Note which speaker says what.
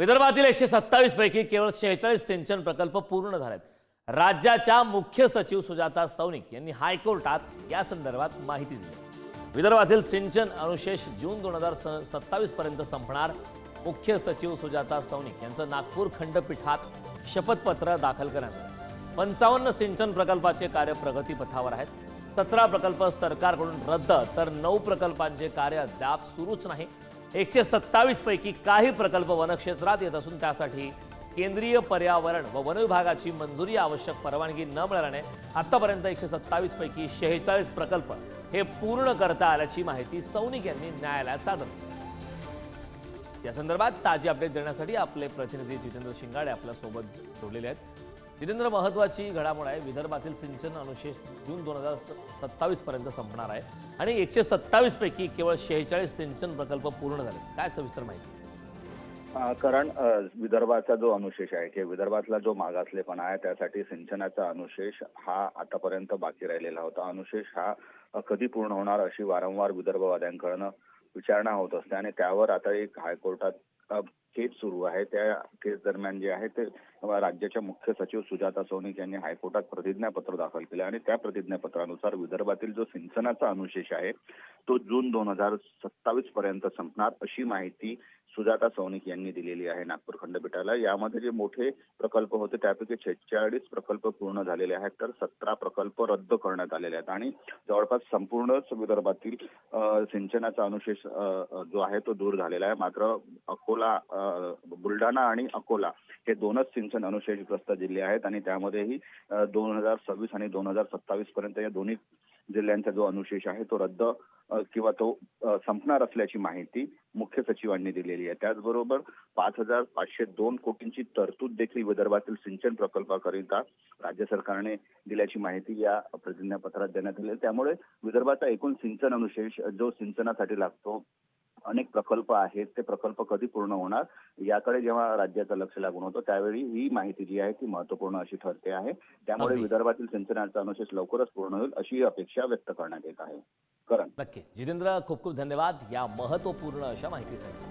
Speaker 1: विदर्भातील एकशे सत्तावीस पैकी केवळ शेहेचाळीस सिंचन प्रकल्प पूर्ण झालेत. राज्याच्या मुख्य सचिव सुजाता सौनिक यांनी हायकोर्टात या संदर्भात माहिती दिली. विदर्भातील सिंचन अनुशेष जून दोन हजार सत्तावीस पर्यंत संपणार. मुख्य सचिव सुजाता सौनिक यांचं नागपूर खंडपीठात शपथपत्र दाखल करण्यात आलं. पंचावन्न सिंचन प्रकल्पाचे कार्य प्रगतीपथावर आहेत. सतरा प्रकल्प सरकारकडून रद्द तर नऊ प्रकल्पांचे कार्य अद्याप सुरूच नाही. एकशे सत्तावीस पैकी काही प्रकल्प वनक्षेत्रात येत असून त्यासाठी केंद्रीय पर्यावरण व वन विभागाची मंजुरी आवश्यक परवानगी न मिळाल्याने आतापर्यंत एकशे सत्तावीस पैकी शेहेचाळीस प्रकल्प हे पूर्ण करता आल्याची माहिती सौनिक यांनी न्यायालयात सादर या संदर्भात ताजी अपडेट देण्यासाठी आपले प्रतिनिधी जितेंद्र शिंगाडे आपल्यासोबत जोडलेले आहेत. निरेंद्र महत्त्वाची घडामोड आहे. विदर्भातील सिंचन अनुशेष जून दोन हजार सत्तावीसपर्यंत संपणार आहे. आणि एकशे सत्तावीसपैकी केवळ शेहेचाळीस सिंचन प्रकल्प पूर्ण झाले काय सविस्तर माहिती?
Speaker 2: कारण विदर्भाचा जो अनुशेष आहे किंवा विदर्भातला जो मागासलेपणा आहे त्यासाठी सिंचनाचा अनुशेष हा आतापर्यंत बाकी राहिलेला होता. अनुशेष हा कधी पूर्ण होणार अशी वारंवार विदर्भवाद्यांकडनं विचारणा होत असते. आणि त्यावर आता एक हायकोर्टात केस सुरू आहे. त्या केस दरम्यान जे आहे ते राज्याच्या मुख्य सचिव सुजाता सोनिक यांनी हायकोर्टात प्रतिज्ञापत्र दाखल केलं आणि त्या प्रतिज्ञापत्रानुसार विदर्भातील जो सिंचनाचा अनुशेष आहे तो जून दोन हजार सत्तावीस पर्यंत संपणार अशी माहिती सुजाता सौनिक यांनी दिलेली आहे नागपूर खंडपीठाला. यामध्ये जे मोठे प्रकल्प होते त्यापैकी छेचाळीस प्रकल्प पूर्ण झालेले आहेत. तर सतरा प्रकल्प रद्द करण्यात आलेले आहेत. आणि जवळपास संपूर्णच विदर्भातील सिंचनाचा अनुशेष जो आहे तो दूर झालेला आहे. मात्र अकोला बुलढाणा आणि अकोला हे दोनच सिंचन अनुशेषग्रस्त जिल्हे आहेत. आणि त्यामध्येही दोन हजार सव्वीस आणि दोन हजार सत्तावीस पर्यंत या दोन्ही जिल्ह्यांचा जो अनुशेष आहे तो रद्द किंवा तो संपणार असल्याची माहिती मुख्य सचिवांनी दिलेली आहे त्याचबरोबर पाच हजार पाचशे दोन कोटींची तरतूद देखील विदर्भातील सिंचन प्रकल्पाकरिता राज्य सरकारने दिल्याची माहिती या प्रतिज्ञापत्रात देण्यात आली आहे. त्यामुळे विदर्भाचा एकूण सिंचन अनुशेष जो सिंचनासाठी लागतो अनेक प्रकल्प आहेत ते प्रकल्प कधी पूर्ण होणार याकडे जेव्हा राज्याचं लक्ष लागून होतं त्यावेळी ही माहिती जी आहे ती महत्त्वपूर्ण अशी ठरते आहे. त्यामुळे. विदर्भातील सिंचनाचा अनुशेष लवकरच पूर्ण होईल अशी अपेक्षा व्यक्त करण्यात येत आहे. करण.
Speaker 1: नक्की. जितेंद्र खूप खूप धन्यवाद या महत्त्वपूर्ण अशा माहितीसाठी